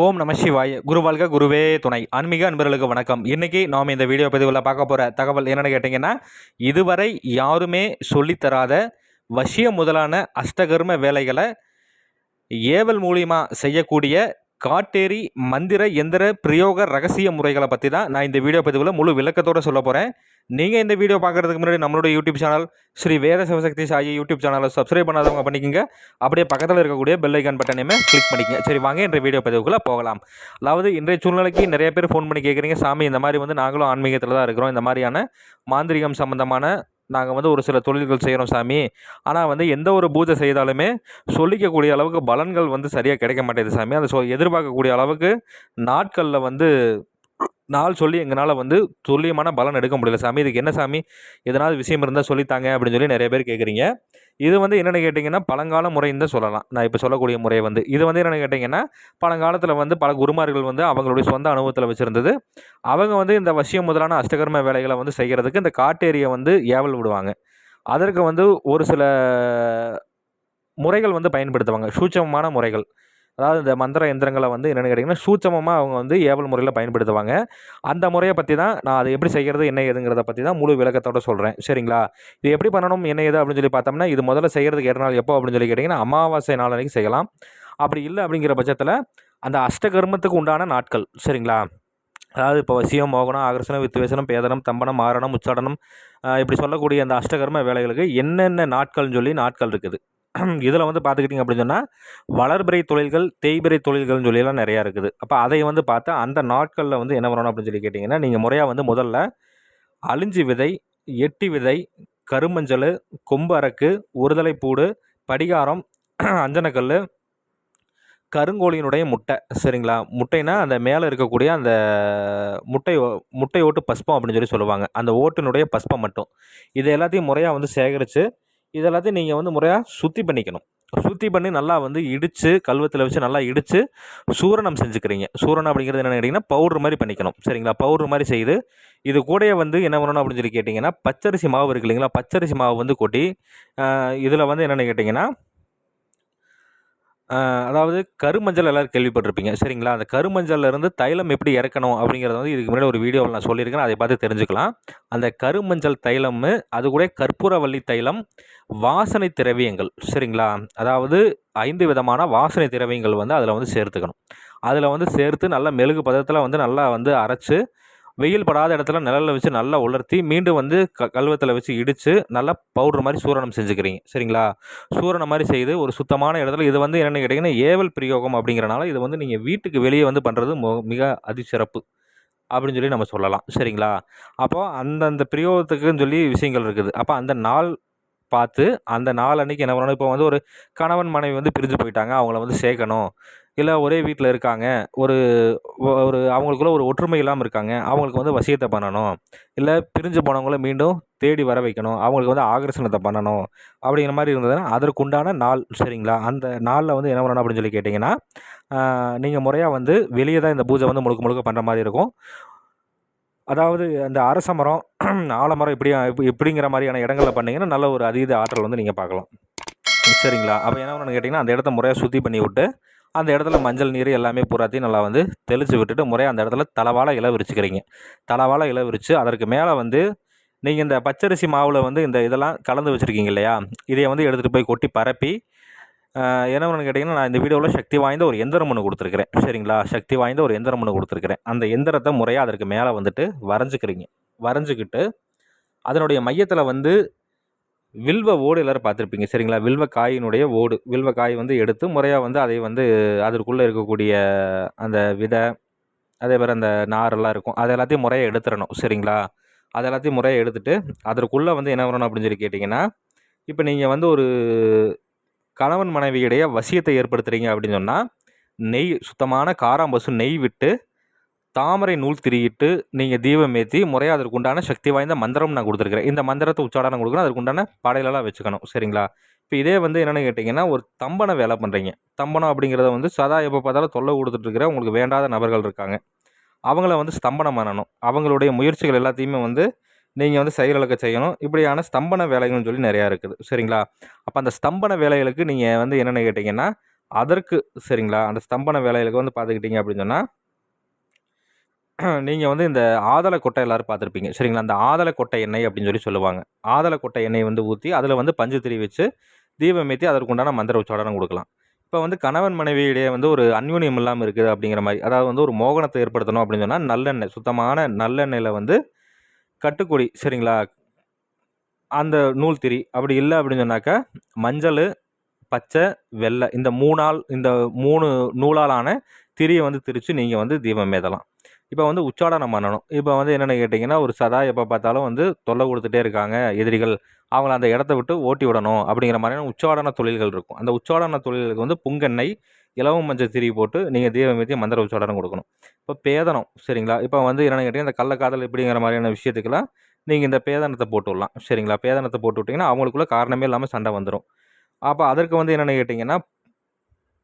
ஓம் நம சிவாய. குருவாழ்க குருவே துணை. ஆன்மீக அன்பர்களுக்கு வணக்கம். இன்றைக்கி நாம் இந்த வீடியோ பதிவில் பார்க்க போகிற தகவல் என்னென்னு கேட்டிங்கன்னா இதுவரை யாருமே சொல்லித்தராத வசிய முதலான அஷ்டகர்ம வேலைகளை ஏவல் மூலியமா செய்யக்கூடிய காட்டேரி மந்திர எந்திர பிரயோக ரகசிய முறைகளை பற்றி தான் நான் இந்த வீடியோ பதிவில் முழு விளக்கத்தோடு சொல்ல போகிறேன் நீங்கள் இந்த வீடியோ பார்க்குறதுக்கு முன்னாடி நம்மளோட YouTube channel Shri Veda Sivasakthi Sai YouTube சேனலை சப்ஸ்கிரைப் பண்ணாதவங்க பண்ணிக்கங்க. அப்படியே பக்கத்தில் இருக்கக்கூடிய பெல் ஐக்கான் பட்டனையுமே கிளிக் பண்ணிக்கங்க. சரி வாங்க இன்றைய வீடியோ பதிவுக்குள்ளே போகலாம். அதாவது இன்றைய சூழ்நிலைக்கு நிறைய பேர் ஃபோன் பண்ணி கேட்குறீங்க சாமி இந்த மாதிரி வந்து நாங்களும் ஆன்மீகத்தில் தான் இருக்கிறோம். இந்த மாதிரியான மாந்திரிகம் சம்மந்தமான நாங்கள் வந்து ஒரு சில தொழில்கள் செய்கிறோம் சாமி. ஆனால் வந்து எந்த ஒரு பூஜை செய்தாலுமே சொல்லிக்கக்கூடிய அளவுக்கு பலன்கள் வந்து சரியாக கிடைக்க மாட்டேங்குது சாமி. அதை சொ எதிர்பார்க்கக்கூடிய அளவுக்கு நாட்களில் வந்து நாள் சொல்லி எங்களால் வந்து துல்லியமான பலன் எடுக்க முடியல. சாமி இதுக்கு என்ன சாமி? எதனாவது விஷயம் இருந்தால் சொல்லித்தாங்க அப்படின்னு சொல்லி நிறைய பேர் கேட்குறீங்க. இது வந்து என்னென்னு கேட்டிங்கன்னா பழங்கால முறைன்னு தான் சொல்லலாம். நான் இப்போ சொல்லக்கூடிய முறை வந்து இது வந்து என்னென்னு கேட்டிங்கன்னா பழங்காலத்தில் வந்து பல குருமார்கள் வந்து அவங்களுடைய சொந்த அனுபவத்தில் வச்சுருந்தது. அவங்க வந்து இந்த வசியம் முதலான அஷ்டகர்ம வேலைகளை வந்து செய்கிறதுக்கு இந்த காட்டேரியை வந்து ஏவல் விடுவாங்க. அதற்கு வந்து ஒரு சில முறைகள் வந்து பயன்படுத்துவாங்க. சூட்சமமான முறைகள். அதாவது இந்த மந்திர எந்திரங்களை வந்து என்னென்னு கேட்டிங்கன்னா சூட்சமமாக அவங்க வந்து ஏவல் முறையில் பயன்படுத்துவாங்க. அந்த முறையை பற்றி தான் நான் அதை எப்படி செய்கிறது என்ன ஏதுங்கிறத பற்றி தான் முழு விளக்கத்தோட சொல்கிறேன் சரிங்களா? இது எப்படி பண்ணணும் என்ன ஏது அப்படின்னு சொல்லி பார்த்தோம்னா இது முதல்ல செய்கிறதுக்கு ஏற்ற நாள் எப்போ அப்படின்னு சொல்லி கேட்டிங்கன்னா அமாவாசை நாள் அன்றைக்கி செய்யலாம். அப்படி இல்லை அப்படிங்கிற பட்சத்தில் அந்த அஷ்டகர்மத்துக்கு உண்டான நாட்கள் சரிங்களா? அதாவது இப்போ வசியம் மோகனம் ஆகர்ஷணம் வித்துவேசனம் பேதனம் தம்பனம் ஆரணம் உச்சாடனம் இப்படி சொல்லக்கூடிய அந்த அஷ்டகர்ம வேலைகளுக்கு என்னென்ன நாட்கள்னு சொல்லி நாட்கள் இருக்குது. இதில் வந்து பார்த்துக்கிட்டிங்க அப்படின்னு சொன்னால் வளர்பிறை தொழில்கள் தேய்பிறை தொழில்கள்னு சொல்லியெல்லாம் நிறையா இருக்குது. அப்போ அதை வந்து பார்த்தா அந்த நாட்களில் வந்து என்ன பண்ணணும் அப்படின்னு சொல்லி கேட்டிங்கன்னா நீங்கள் முறையாக வந்து முதல்ல அழிஞ்சி விதை எட்டி விதை கருமஞ்சள் கொம்பு அரக்கு ஒருதலைப்பூடு படிகாரம் அஞ்சனக்கல் கருங்கோழியினுடைய முட்டை சரிங்களா? முட்டைனா அந்த மேலே இருக்கக்கூடிய அந்த முட்டை ஓ- முட்டை ஓட்டு பஸ்பம் அப்படின்னு சொல்லி சொல்லுவாங்க. அந்த ஓட்டினுடைய பஸ்பம் மட்டும். இது எல்லாத்தையும் முறையாக வந்து சேகரித்து இது எல்லாத்தையும் நீங்கள் வந்து முறையாக சுத்தி பண்ணிக்கணும். சுத்தி பண்ணி நல்லா வந்து இடித்து கல்வத்தில் வச்சு நல்லா இடித்து சூரணம் செஞ்சுக்கிறீங்க. சூரணம் அப்படிங்கிறது என்னென்னு கேட்டிங்கன்னா பவுட்ரு மாதிரி பண்ணிக்கணும். சரிங்களா? பவுட்ரு மாதிரி செய்து இது கூடயே வந்து என்ன பண்ணணும் அப்படின்னு சொல்லி கேட்டிங்கன்னா பச்சரிசி மாவு இருக்கு இல்லைங்களா? பச்சரிசி மாவு வந்து கொட்டி இதில் வந்து என்னென்னு கேட்டிங்கன்னா அதாவது கருமஞ்சள் எல்லோரும் கேள்விப்பட்டிருப்பீங்க. சரிங்களா? அந்த கருமஞ்சள்லேருந்து தைலம் எப்படி இறக்கணும் அப்படிங்கிறத வந்து இதுக்கு முன்னாடி ஒரு வீடியோவில் நான் சொல்லியிருக்கேன். அதை பார்த்து தெரிஞ்சுக்கலாம். அந்த கருமஞ்சள் தைலம் அது கூட கற்பூரவள்ளி தைலம் வாசனை திரவியங்கள். சரிங்களா? அதாவது ஐந்து விதமான வாசனை திரவியங்கள் வந்து அதில் வந்து சேர்த்துக்கணும். அதில் வந்து சேர்த்து நல்லா மெழுகு பதத்தில் வந்து நல்லா வந்து அரைச்சு வெயில் படாத இடத்துல நிழலில் வச்சு நல்லா உலர்த்தி மீண்டும் வந்து க கல்வத்தில் வச்சு இடித்து நல்லா பவுடர் மாதிரி சூரணம் செஞ்சுக்கிறீங்க. சரிங்களா? சூரணம் மாதிரி செய்து ஒரு சுத்தமான இடத்துல இது வந்து என்னென்னு கேட்டிங்கன்னா ஏவல் பிரயோகம் அப்படிங்கிறனால இது வந்து நீங்கள் வீட்டுக்கு வெளியே வந்து பண்ணுறது மிக அதிசிறப்பு அப்படின்னு சொல்லி நம்ம சொல்லலாம். சரிங்களா? அப்போது அந்தந்த பிரயோகத்துக்குன்னு சொல்லி விஷயங்கள் இருக்குது. அப்போ அந்த நாள் பார்த்து அந்த நாள் அன்றைக்கி என்ன பண்ணணும்? இப்போ வந்து ஒரு கணவன் மனைவி வந்து பிரிஞ்சு போயிட்டாங்க. அவங்கள வந்து சேர்க்கணும். இல்லை ஒரே வீட்டில் இருக்காங்க. ஒரு ஒரு அவங்களுக்குள்ள ஒரு ஒற்றுமை இல்லாமல் இருக்காங்க. அவங்களுக்கு வந்து வசியத்தை பண்ணணும். இல்லை பிரிஞ்சு போனவங்கள மீண்டும் தேடி வர வைக்கணும். அவங்களுக்கு வந்து ஆகர்ஷணத்தை பண்ணணும். அப்படிங்கிற மாதிரி இருந்ததுன்னா அதற்குண்டான நாள். சரிங்களா? அந்த நாளில் வந்து என்ன பண்ணணும் அப்படின்னு சொல்லி கேட்டிங்கன்னா நீங்கள் முறையாக வந்து வெளியே தான் இந்த பூஜை வந்து முழுக்க முழுக்க பண்ணுற மாதிரி இருக்கும். அதாவது அந்த அரச மரம் ஆலமரம் இப்படி இப்ப- இப்படிங்கிற மாதிரியான இடங்களில் பண்ணிங்கன்னா நல்ல ஒரு அதீத ஆற்றல் வந்து நீங்கள் பார்க்கலாம். சரிங்களா? அப்போ என்ன பண்ணணும்னு கேட்டிங்கன்னா அந்த இடத்த முறையாக சுற்றி பண்ணி விட்டு அந்த இடத்துல மஞ்சள் நீர் எல்லாமே பூராத்தையும் நல்லா வந்து தெளித்து விட்டுட்டு முறையாக அந்த இடத்துல தலவாழை இலை விரிச்சுக்கிறீங்க. தலவாழை இலை விரித்து அதற்கு மேலே வந்து நீங்கள் இந்த பச்சரிசி மாவில் வந்து இந்த இதெல்லாம் கலந்து வச்சுருக்கீங்க இல்லையா? இதை வந்து எடுத்துகிட்டு போய் கொட்டி பரப்பி என்ன பண்ணணும்னு கேட்டிங்கன்னா நான் இந்த வீடியோவில் சக்தி வாய்ந்த ஒரு எந்திரம் ஒன்று கொடுத்துருக்குறேன். சரிங்களா? சக்தி வாய்ந்த ஒரு எந்திரம் ஒன்று கொடுத்துருக்குறேன். அந்த எந்திரத்தை முறையாக அதற்கு மேலே வந்துட்டு வரைஞ்சிக்கிறீங்க. வரைஞ்சிக்கிட்டு அதனுடைய மையத்தில் வந்து வில்வ ஓடு எல்லோரும் பார்த்துருப்பீங்க. சரிங்களா? வில்வ காயினுடைய ஓடு. வில்வ காய் வந்து எடுத்து முறையாக வந்து அதை வந்து அதற்குள்ளே இருக்கக்கூடிய அந்த விதை அதே மாதிரி அந்த நாரெல்லாம் இருக்கும். அது எல்லாத்தையும் முறையாக எடுத்துடணும். சரிங்களா? அது எல்லாத்தையும் முறையாக எடுத்துகிட்டு அதற்குள்ளே வந்து என்ன பண்ணணும் அப்படின்னு சொல்லி கேட்டிங்கன்னா இப்போ நீங்கள் வந்து ஒரு கணவன் மனைவியிடையே வசியத்தை ஏற்படுத்துகிறீங்க அப்படின்னு சொன்னால் நெய் சுத்தமான காராம்பசு நெய் விட்டு தாமரை நூல் திரியிட்டு நீங்கள் தீபம் ஏற்றி முறையாக அதற்கு உண்டான சக்தி வாய்ந்த மந்திரம் நான் கொடுத்துருக்குறேன். இந்த மந்திரத்தை உச்சாடனம் கொடுக்கணும் அதற்கு உண்டான பாடையிலலாம் வச்சுக்கணும். சரிங்களா? இப்போ இதே வந்து என்னென்னு கேட்டிங்கன்னா ஒரு தம்பனை வேலை பண்ணுறீங்க தம்பனம் அப்படிங்கிறத வந்து சதா எப்போ பார்த்தாலும் தொல்லை கொடுத்துட்ருக்கிற உங்களுக்கு வேண்டாத நபர்கள் இருக்காங்க. அவங்கள வந்து ஸ்தம்பனம் பண்ணணும். அவங்களுடைய முயற்சிகள் எல்லாத்தையுமே வந்து நீங்கள் வந்து செயலிழக்க செய்யணும். இப்படியான ஸ்தம்பன வேலைகள்னு சொல்லி நிறையா இருக்குது. சரிங்களா? அப்போ அந்த ஸ்தம்பன வேலைகளுக்கு நீங்கள் வந்து என்னென்னு கேட்டிங்கன்னா அதற்கு சரிங்களா? அந்த ஸ்தம்பன வேலைகளுக்கு வந்து பார்த்துக்கிட்டிங்க அப்படின்னு சொன்னால் நீங்கள் வந்து இந்த ஆதலை கொட்டை எல்லோரும் பார்த்துருப்பீங்க. சரிங்களா? அந்த ஆதலை கொட்டை எண்ணெய் அப்படின்னு சொல்லி சொல்லுவாங்க. ஆதலை கொட்டை எண்ணெய் வந்து ஊற்றி அதில் வந்து பஞ்சு திரி வச்சு தீபம் ஏற்றி அதற்குண்டான மந்திர உச்சாடனம் கொடுக்கலாம். இப்போ வந்து கணவன் மனைவியிடையே வந்து ஒரு அந்யூன்யம் இல்லாமல் இருக்குது அப்படிங்கிற மாதிரி அதாவது வந்து ஒரு மோகனத்தை ஏற்படுத்தணும் அப்படின்னு சொன்னால் நல்லெண்ணெய் சுத்தமான நல்லெண்ணெயில் வந்து கட்டுக்குடி சரிங்களா? அந்த நூல் திரி அப்படி இல்லை அப்படின்னு சொன்னாக்கா மஞ்சள் பச்சை வெள்ளை இந்த மூணால் இந்த மூணு நூலாலான திரியை வந்து திரித்து நீங்கள் வந்து தீபம் ஏற்றலாம் இப்போ வந்து உச்சாடனம் பண்ணணும். இப்போ வந்து என்னென்னு கேட்டிங்கன்னா ஒரு சதா எப்போ பார்த்தாலும் வந்து தொல்லை கொடுத்துட்டே இருக்காங்க எதிரிகள். அவங்கள அந்த இடத்த விட்டு ஓட்டி விடணும் அப்படிங்கிற மாதிரியான உச்சாடன தொழில்கள் இருக்கும். அந்த உச்சாடன தொழில்களுக்கு வந்து புங்கெண்ணெய் இலவம் மஞ்சள் திரி போட்டு நீங்கள் தீபம் ஏற்றி மந்திர உச்சாடனம் கொடுக்கணும். இப்போ பேதனம் சரிங்களா? இப்போ வந்து என்னென்னு கேட்டிங்கன்னா இந்த கள்ளக்காதல் இப்படிங்கிற மாதிரியான விஷயத்துக்கெல்லாம் நீங்கள் இந்த பேதனத்தை போட்டு விடலாம் சரிங்களா? பேதனத்தை போட்டு விட்டிங்கன்னா அவங்களுக்குள்ள காரணமே இல்லாமல் சண்டை வந்துடும் அப்போ அதற்கு வந்து என்னென்னு கேட்டிங்கன்னா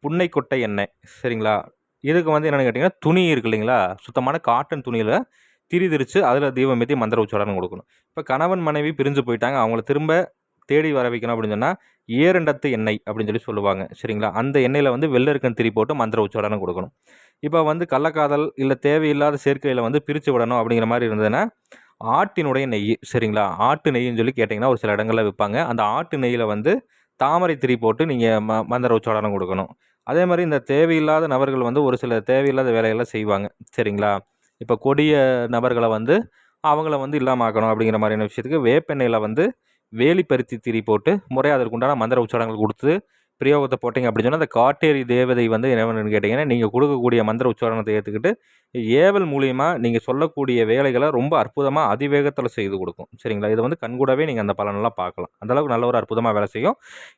புன்னை கொட்டை எண்ணெய் சரிங்களா? இதுக்கு வந்து என்னென்னு கேட்டிங்கன்னா துணி இருக்கு இல்லைங்களா? சுத்தமான காட்டன் துணியில் திரி திரித்து அதில் தீபம் ஏற்றி மந்திர உச்சாரணம் கொடுக்கணும். இப்போ கணவன் மனைவி பிரிஞ்சு போயிட்டாங்க. அவங்கள திரும்ப தேடி வர வைக்கணும் அப்படின்னு சொன்னால் ஏரண்டத்து எண்ணெய் அப்படின்னு சொல்லி சொல்லுவாங்க. சரிங்களா? அந்த எண்ணெயில் வந்து வெள்ளருக்கன் திரி போட்டு மந்திர உச்சாரணம் கொடுக்கணும். இப்போ வந்து கள்ளக்காதல் இல்லை தேவையில்லாத சேர்க்கையில் வந்து பிரித்து விடணும் அப்படிங்கிற மாதிரி இருந்ததுன்னா ஆட்டினுடைய நெய் சரிங்களா? ஆட்டு நெய்ன்னு சொல்லி கேட்டிங்கன்னா ஒரு சில இடங்களில் விற்பாங்க அந்த ஆட்டு நெய்யில் வந்து தாமரை திரி போட்டு நீங்கள் ம மந்திர உச்சாரணம் கொடுக்கணும். அதே மாதிரி இந்த தேவையில்லாத நபர்கள் வந்து ஒரு சில தேவையில்லாத வேலையெல்லாம் செய்வாங்க. சரிங்களா? இப்போ கொடிய நபர்களை வந்து அவங்கள வந்து இல்லாமக்கணும் அப்படிங்கிற மாதிரியான விஷயத்துக்கு வேப்பெண்ணெயில் வந்து வேலி பருத்தி திரி போட்டு முறையாக அதற்குண்டான மந்திர உச்சாரங்கள் கொடுத்து பிரயோகத்தை போட்டிங்க அப்படின்னு சொன்னால் அந்த காட்டேரி தேவதை வந்து என்னென்னு கேட்டிங்கன்னா நீங்கள் கொடுக்கக்கூடிய மந்திர உச்சாரணத்தை ஏற்றுக்கிட்டு ஏவல் மூலியமாக நீங்கள் சொல்லக்கூடிய வேலைகளை ரொம்ப அற்புதமாக அதிவேகத்தில் செய்து கொடுக்கும். சரிங்களா? இதை வந்து கண்கூடவே நீங்கள் அந்த பலனெல்லாம் பார்க்கலாம். அந்தளவுக்கு நல்ல ஒரு அற்புதமாக வேலை செய்யும்.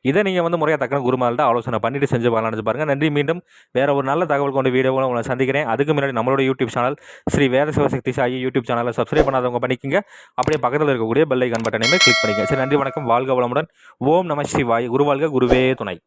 இதை நீங்கள் வந்து முறையாக தக்கன குருமால்கிட்ட ஆலோசனை பண்ணிட்டு செஞ்சு பார்க்கலாம்னு பாருங்கள் நன்றி. மீண்டும் வேறு ஒரு நல்ல தகவல் கொண்ட வீடியோவில் உங்களை சந்திக்கிறேன். அதுக்கு முன்னாடி நம்மளோட YouTube channel Shri Veda Sivasakthi Sai YouTube சேனலை சப்ஸ்கிரைப் பண்ணாதவங்க பண்ணிக்கங்க. அப்படியே பக்கத்தில் இருக்கக்கூடிய பெல்லைக்கான் பட்டனையுமே கிளிக் பண்ணிக்கங்க. சரி நன்றி வணக்கம். வாழ்க வளமுடன். ஓம் நம ஸ்ரீ வாய். குருவாழ்க குருவே துணை.